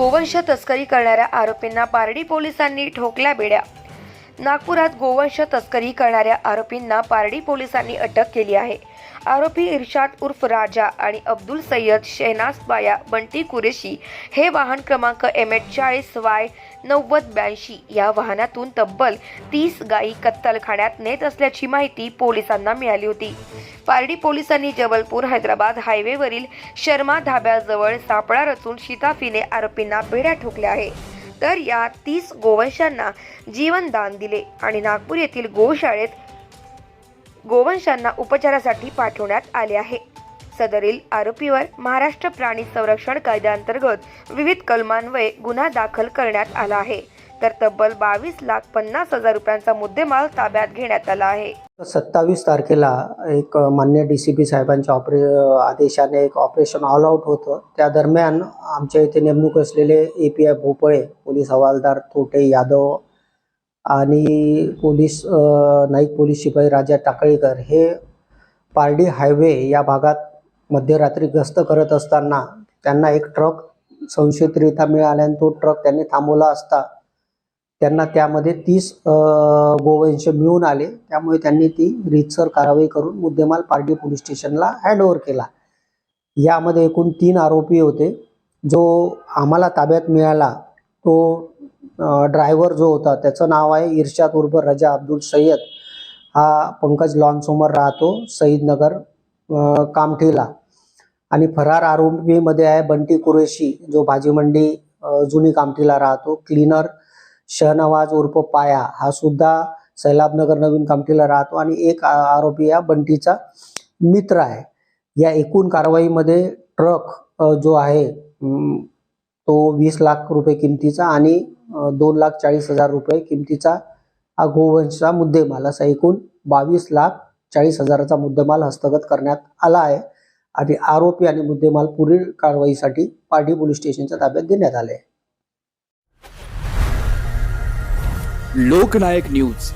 गोवंश तस्करी करणाऱ्या आरोपींना पारडी पोलिसांनी ठोकल्या बेड्या. नागपुरात गोवंश तस्करी करणाऱ्या आरोपींना पारडी पोलिसांनी अटक केली आहे. आरोपी इर्शाद उर्फ राजा आणि अब्दुल सय्यद शेहनाज बाया बंटी कुरेशी हे वाहन क्रमांक एम एच चाळीस वाय नव्वद ब्याऐंशी या वाहनातून तब्बल तीस गायी कत्तलखान्यात नेत असल्याची माहिती पोलिसांना मिळाली होती. पारडी पोलिसांनी जबलपूर हैदराबाद हायवेवरील शर्मा धाब्याजवळ सापळा रचून शिताफीने आरोपींना बेड्या ठोकल्या आहे. तर या तीस गोवंशांना जीवनदान दिले आणि नागपूर येथील गोशाळेत गोवंशांना उपचारासाठी पाठवण्यात आले आहे. सदरील आरोपीवर महाराष्ट्र प्राणी संरक्षण कायद्याअंतर्गत विविध कलमान्वये गुन्हा दाखल करण्यात आला आहे. तर तब्बल बावीस लाख पन्नास हजार रुपयांचा मुद्देमाल ताब्यात घेण्यात आला आहे. सत्तावीस तारखेला एक मान्य डी सी पी साहेबांच्या ऑपरे आदेशाने एक ऑपरेशन ऑल आऊट होतं. त्या दरम्यान आमच्या इथे नेमणूक असलेले A P I Bhopale police हवालदार थोटे यादव आणि पोलीस नाईक पोलीस शिपाई राजा टाकळीकर हे पारडी हायवे या भागात मध्यरात्री गस्त करत असताना त्यांना एक ट्रक संशयितरित्या मिळाल्याने तो ट्रक त्यांनी थांबवला असता त्यांना त्यामध्ये तीस गोवंश मिळून आले. त्यामुळे त्यांनी ती रीतसर कारवाई करून मुद्देमाल पारडी पोलीस स्टेशनला हँडओव्हर केला. यामध्ये एकूण तीन आरोपी होते. जो आम्हाला ताब्यात मिळाला तो ड्रायव्हर जो होता त्याचं नाव आहे इर्शाद उर्फ रजा अब्दुल सय्यद. हा पंकज लॉनसमोर राहतो सईदनगर कामठीला. आणि फरार आरोपीमध्ये आहे बंटी कुरेशी जो भाजी मंडी जुनी कामठीला राहतो. क्लीनर शहनवाज उर्फ पाया हा सुद्धा सैलाबनगर नवीन कामठीला राहतो. आणि एक आरोपी या बंटीचा मित्र आहे. या एकूण कारवाईमध्ये ट्रक जो आहे तो वीस लाख रुपये किमतीचा आणि दोन लाख चाळीस हजार रुपये किमतीचा हा गोवंशचा मुद्देमाल असा एकूण बावीस लाख चाळीस हजाराचा मुद्देमाल हस्तगत करण्यात आला आहे आणि आरोपी आणि मुद्देमाल पुढील कारवाईसाठी पारडी पोलीस स्टेशनच्या ताब्यात देण्यात आले लोकनायक न्यूज.